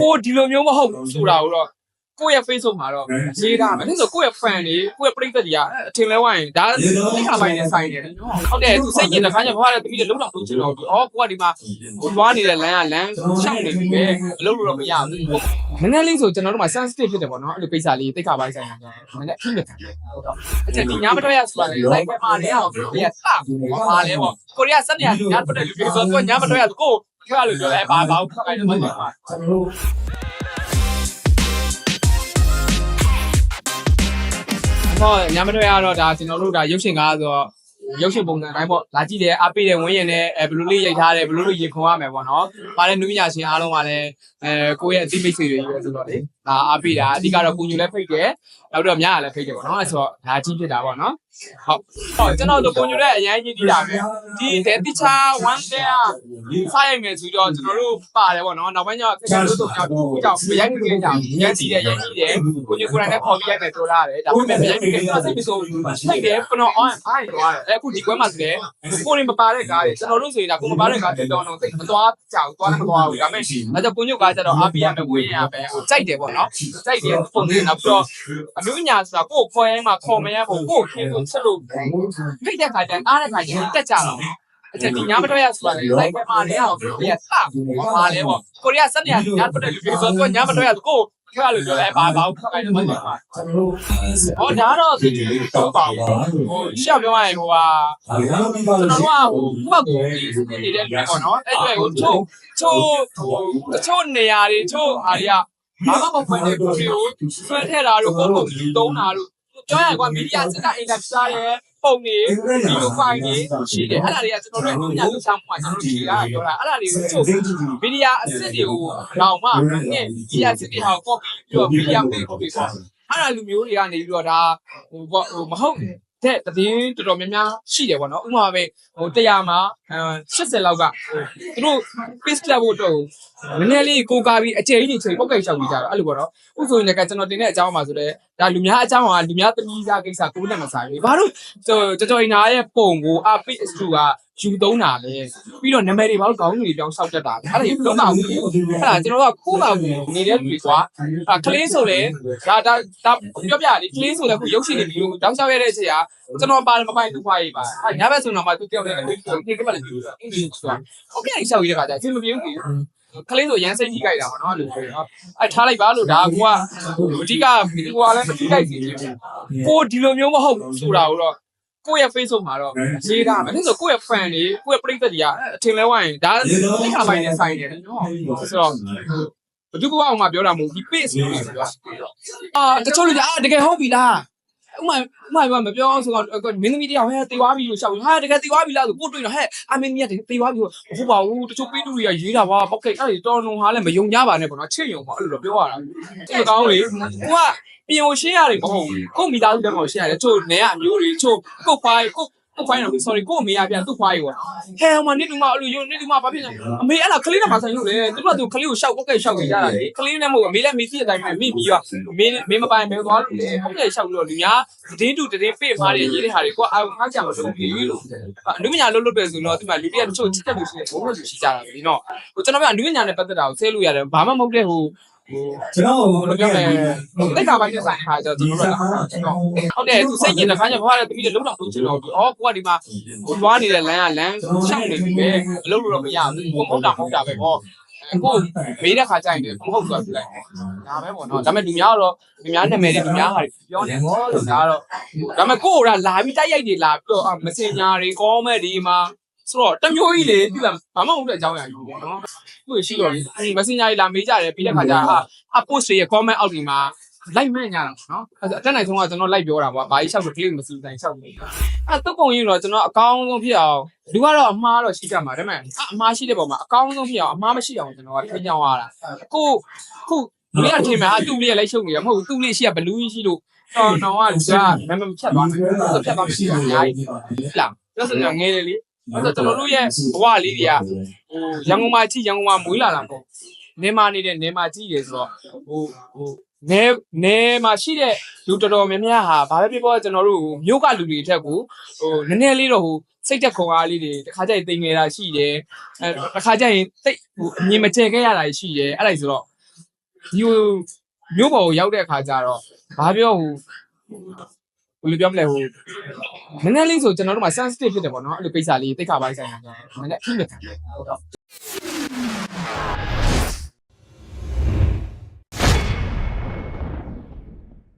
ကိုဒီလိုမျိုးမဟုတ်ဘူးဆိုတာကိုတော့ ကိုယ့်ရဲ့ Facebook မှာတော့ရေးထားမယ်ဒါဆိုကိုယ့်ရဲ့ fan တွေကိုယ့်ရဲ့ပရိသတ်တွေကအထင်လဲဝိုင်းဒါသိခါပိုင်းနဲ့ဆိုင်တယ်ဟုတ်တယ်သူစိတ်ကျင်တဲ့ခါကျဘာလဲတပီးလုံးတော့လုပ်ချင်တော့ဘူးအော်ကိုကဒီမှာဟိုသွားနေတဲ့လမ်းကလမ်းရှောက်နေပြီပဲအလုပ်လို့တော့မရဘူးနည်းနည်းလေးဆိုကျွန်တော်တို့မှာ sensitive ဖြစ်တယ်ပေါ့နော်အဲ့လိုကိစ္စလေးသိခါပိုင်းဆိုင်တာနည်းနည်းအဖြစ်ဖြစ်တယ်ဟုတ်တော့အချက်ဒီညာမတော့ရဆိုတာလေလိုက်မှာလေအောင်ဒီကစပါလေပေါ့ကိုရီးယားစက်နေရညာပတ်တယ်လူတွေဆိုတော့ညာမတော့ရကိုခါလို့ပြောလဲဘာဘာခါပိုင်းတော့မသိဘူး ဟောညမတွေ့ရတော့ဒါကျွန်တော်တို့ဒါရုပ်ရှင်ကားဆိုတော့ရုပ်ရှင်ပုံစံတိုင်းပေါ့လာကြည့်တယ်အားပေးတယ်ဝင်းရင်လည်းအဲဘလူးလေးရိုက်ထားတယ်ဘလူးလေးရေခွန်ရမယ်ပေါ့နော်။ပါတဲ့နုပညာရှင်အားလုံးကလည်းအဲကိုယ့်ရဲ့အသိမိတ်ဆွေတွေပဲဆိုတော့လေ ဒါအားပေးတာအဓိကတော့ကိုညူလည်းဖိတ်တယ်နောက်တော့မြားလည်းဖိတ်တယ်ပေါ့နော်အဲဆိုတော့ဒါကြီးဖြစ်တာပေါ့နော်။ဟုတ်ဟောကျွန်တော်တို့ကိုညူလည်းအရင်ကြီးကြည့်တာပဲဒီတဲ့တိချာ1 day စားရိုက်မယ်ဆိုတော့ကျွန်တော်တို့ပါတယ်ပေါ့နော်နောက်ပိုင်းကျတော့ကျွန်တော်တို့တော့ကြောက်မရိုက်နေကြကြရမ်းစီတယ်ရမ်းစီတယ်ကိုညူကိုယ်တိုင်လည်းခေါ်ပြီးရိုက်မယ်ပြောထားတယ်ဒါပေမဲ့မရိုက်နေကြတော့စိတ်မဆိုးဘူးထိုက်တယ်ကျွန်တော်အောင်းအားရသွားတယ်အခုဒီကွဲမှာဆိုတယ်ကိုရင်မပါတဲ့ကားတွေကျွန်တော်တို့ဆိုရင်ဒါကိုမပါတဲ့ကားတွေတော့တော့သိမသွားကြဘူးသွားလည်းမသွားဘူးဒါပေမဲ့အဲကြောင့်ကိုညူကားကျတော့အားပေးရမယ်ဝေးရမယ်ဟိုကြိုက်တယ်ပေါ့နော်ကြိုက်တယ်ပုံလေးနောက်ပြီးတော့အမျိုးညာဆိုတာကိုယ်ခေါ်ရင်မှခေါ်မရဘူးကိုယ်ခင်ကိုချက်လို့ဖိတ်တဲ့ခါကျအားတဲ့ခါကျတက်ကြတော့အချက်ဒီညာမတော့ရဆိုတာလေလိုက်မှာလေအောင်ဒီကစပါလေပေါ့ကိုရီးယားစက်နေရညာပတ်တယ်လူတွေဆိုတော့ညာမတော့ရကိုခါလို့ပြောလဲဘာဘာခါပိုင်းတော့မသိဘူးဟောဒါတော့ဒီတော့ပါဘူးဟိုရှေ့ပြောရရင်ဟိုဟာကျွန်တော်တို့ကဟိုဘုကကိုနေတဲ့လူပေါ့နော်အဲ့တွေ့ကိုချို့ချို့ချို့နေရာတွေချို့အားတွေက ဘာမှမဖွင့်တဲ့ကိုတွေကိုဆွဲထည့်တာတို့ပုံပုံတုံးတာတို့ပြောရကွာမီဒီယာစတာအင်တာစားရဲပုံနေဒီလိုဖိုင်နေရှိတယ်အဲ့ဒါတွေကကျွန်တော်တို့အများကြီးဆောင်မှာကျွန်တော်တို့ရှိတာပြောတာအဲ့ဒါတွေကိုချို့မီဒီယာအစ်စ်တွေကိုတော့မှငဲ့မီဒီယာအစ်စ်တွေဟာကော့ပြီးတော့မီဒီယာပေးကော့ပြီးပေါ့အဲ့ဒါလူမျိုးတွေကနေပြီးတော့ဒါဟိုပေါ့ဟိုမဟု တ်တဲ့တည်င်းတော်တော်များများရှိတယ်ပေါ့နော်ဥပမာပဲဟို100မှာ80လောက်ကဟိုသူတို့ pace club ဖို့တော့နည်းနည်းလေးကိုကာပြီးအကျယ်ကြီးချိန်ပုတ်ကိတ်လျှောက်ပြီးကြတော့အဲ့လိုပေါ့နော်ဥဆိုရင်လည်းကျွန်တော်တင်တဲ့အကြောင်းပါဆိုတော့ဒါလူများအကြောင်းကလူများသမီးစားကိစ္စကိုနဲ့မဆိုင်ဘူးဘာလို့ကြော်ကြော်ညာရဲ့ပုံကိုအ pace 2ကယူသုံးတာလေပြီးတော့နာမည်တွေဘာလို့ခေါင်းကြီးတွေပြောင်းဆောက်တတ်တာလဲအဲ့ဒါကြီးလုံးတော့ဘူးအဲ့ဒါကျွန်တော်ကခိုးပါဘူးနေတဲ့လူတွေကွာအဲ့ကလေးဆိုလေဒါဒါဒါပြောပြလေကလေးဆိုလေခုရုပ်ရှင်တွေဒီလိုတောင်းလျှောက်ရတဲ့အချိန်ကကျွန်တော်ပါတယ်မပိုင်သူ့ဖွားရေးပါအဲ့ညဘက်ဆိုတော့မှသူတယောက်နဲ့ဒီကမှလည်းဒီလိုအင်္ဂလိပ်ဆိုတာဟုတ်ပြန်လျှောက်ရတဲ့ခါကျအချိန်မပြေဘူး ကလေးဆိုရမ်းစိတ်ကြီးကြိုက်တာပါနော်အဲ့လိုဆိုတော့အဲ့ထားလိုက်ပါလို့ဒါကွာအဓိကဟိုကလည်းမကြိုက်စီကိုဒီလိုမျိုးမဟုတ်ဘူးဆိုတာကိုတော့ကိုယ့်ရဲ့ Facebook မှာတော့ရေးထားမယ်ဒါဆိုကိုယ့်ရဲ့ fan တွေကိုယ့်ရဲ့ပရိသတ်တွေကအထင်လဲဝိုင်းဒါသိခါပိုင်းနဲ့ဆိုင်တယ်နော်ဆိုတော့ဘယ်သူကအောင်မှာပြောတာမဟုတ်ဒီ page ကိုပြောအာတချို့လူကအာတကယ်ဟုတ်ပြီလား ဥမာဥမာပြောမပြောအောင်ဆိုတော့မင်းသမီးတယောက်ဟဲ့တေသွားပြီလို့ရှောက်ဟာတကယ်တေသွားပြီလားဆိုကိုတွေ့တော့ဟဲ့အမင်းကြီးကတေသွားပြီလို့ဟုတ်ပါဘူးတချို့ပေးသူတွေကရေးတာပါပောက်ကိတ်အဲ့ဒီတော်လုံးဟာလည်းမယုံကြပါနဲ့ပေါ့နော်ချစ်ယုံပါအဲ့လိုတော့ပြောရတာအဲ့ကောင်းလေကိုကပြင်ကိုရှင်းရတယ်မဟုတ်ဘူးကိုမိသားစုတက်ကိုရှင်းရတယ်ချို့နေရအမျိုးတွေချို့ကိုဖိုင်ကို ကိုဖိုင်တော့ sorry ကိုမေရပြန်သူ့ဖိုင်ကိုဟဲ့ဟိုမှာနေတူမအဲ့လိုယုံနေတူမဘာဖြစ်လဲအမေအဲ့လားကလေးနဲ့ပါဆိုင်လို့လေသူကသူကလေးကိုရှောက်ပောက်ကိတ်ရှောက်ကြတာလေကလေးနဲ့မဟုတ်အမေလည်းမေးစီတဲ့အတိုင်းပဲမိပြီးတော့မေးမေးမပိုင်မေးသွားလို့လေပောက်ကိတ်ရှောက်ပြီးတော့လူများတည်င်းတူတည်င်းပေးမှားတဲ့ရေးတဲ့ဟာတွေကိုအာရုံထားကြမလို့ပြီးလို့အနုမညာလို့လို့တယ်ဆိုတော့ဒီမှာလူတွေကတချို့ချစ်တဲ့လူရှိတယ်ဘုံလို့ရှိကြတာလေနော်ဟိုကျွန်တော်ကအနုမညာနဲ့ပတ်သက်တာကိုဆဲလို့ရတယ်ဘာမှမဟုတ်တဲ့ဟိုဟို ကျွန်တော်ဘယ်လိုပြောလဲတိတ်ခါပိုင်းနဲ့ဆိုင်ခါကျတော့ကျွန်တော်တို့ဟုတ်တယ်သူစိတ်ကျင်တဲ့ခါကျဘာလဲတပီးလုံးတော့လုပ်ချင်တော့အော်ကိုကဒီမှာဟိုသွားနေတဲ့လမ်းကလမ်းရှောက်နေပြီပဲအလုပ်လို့တော့မရဘူးကိုမဟုတ်တာမဟုတ်တာပဲပေါ့ကိုမေးတဲ့ခါကျရင်မဟုတ်ဆိုတာပြလိုက်ဒါပဲပေါ့နော်ဒါပေမဲ့လူများတော့လူများနာမည်တွေလူများဟာပြောနေတော့ဒါတော့ဒါပေမဲ့ကိုကလာပြီးတိုက်ရိုက်တွေလာပြီးတော့မစင်ညာတွေကောမက်တွေမှာ ဆိုတော့တမျိုးကြီးလေဒီလားဘာမှမဟုတ်တဲ့အကြောင်းအရာယူပေါ့နော်သူ့ရှိတော့မစင်ညာတွေလာမေးကြတယ်ပြီးတဲ့ခါကျအာအ post တွေရဲ့ comment အောက်ဒီမှာလိုက်မဲ့ညာတော့နော်အဲ့အတက်နိုင်ဆုံးကကျွန်တော်လိုက်ပြောတာပေါ့ဘာကြီးလျှောက်လို့ click မစူးတိုင်းလျှောက်နေတာအဲ့တုတ်ပုံရင်တော့ကျွန်တော်အကောင်းဆုံးဖြစ်အောင်လူကတော့အမှားတော့ရှိကြမှာဒါပေမဲ့အမှားရှိတဲ့ပုံမှာအကောင်းဆုံးဖြစ်အောင်အမှားမရှိအောင်ကျွန်တော်ကထိန်းချောင်းရတာကိုခုမင်းကထင်မှာသူ့လေးလိုက်ရှုပ်နေရမဟုတ်ဘူးသူ့လေးရှိကဘလူးကြီးရှိလို့တော့တော့ကလူကမမဖြတ်သွားမယ်ဆိုဖြတ်သွားမရှိဘူးအများကြီးလားဒါဆိုတော့ငယ်လေလေ အဲ့တော့ကျွန်တော်တို့ရဲ့ဘဝလေးတွေကဟိုရန်ကုန်မှာကြည့်ရန်ကုန်မှာမွေးလာတာပေါ့နေမာနေတဲ့နေမာကြည့်ရဆိုတော့ဟိုဟိုနေနေမှာရှိတဲ့လူတော်တော်များများဟာဘာပဲဖြစ်ဖြစ်ကျွန်တော်တို့မြို့ကလူတွေထက်ကိုဟိုနည်းနည်းလေးတော့ဟိုစိတ်တက်ခွန်အားလေးတွေတခါကျရင်တင်ငယ်တာရှိတယ်အဲတခါကျရင်တိတ်ဟိုအမြင်မကျဲခဲ့ရတာရှိတယ်အဲ့ဒါဆိုတော့ဒီလိုမျိုးပေါ်ကိုရောက်တဲ့အခါကျတော့ဘာပြောဟို ဘယ်လိုပြောမလဲဟိုနည်းနည်းလေးဆိုကျွန်တော်တို့မှာ sensitive ဖြစ်တယ်ပေါ့နော်အဲ့လိုကိစ္စလေးတိတ်ခါပိုင်းဆိုင်တာဆိုတော့နည်းနည်းအဖြစ်ဖြစ်တယ်ဟုတ်တော့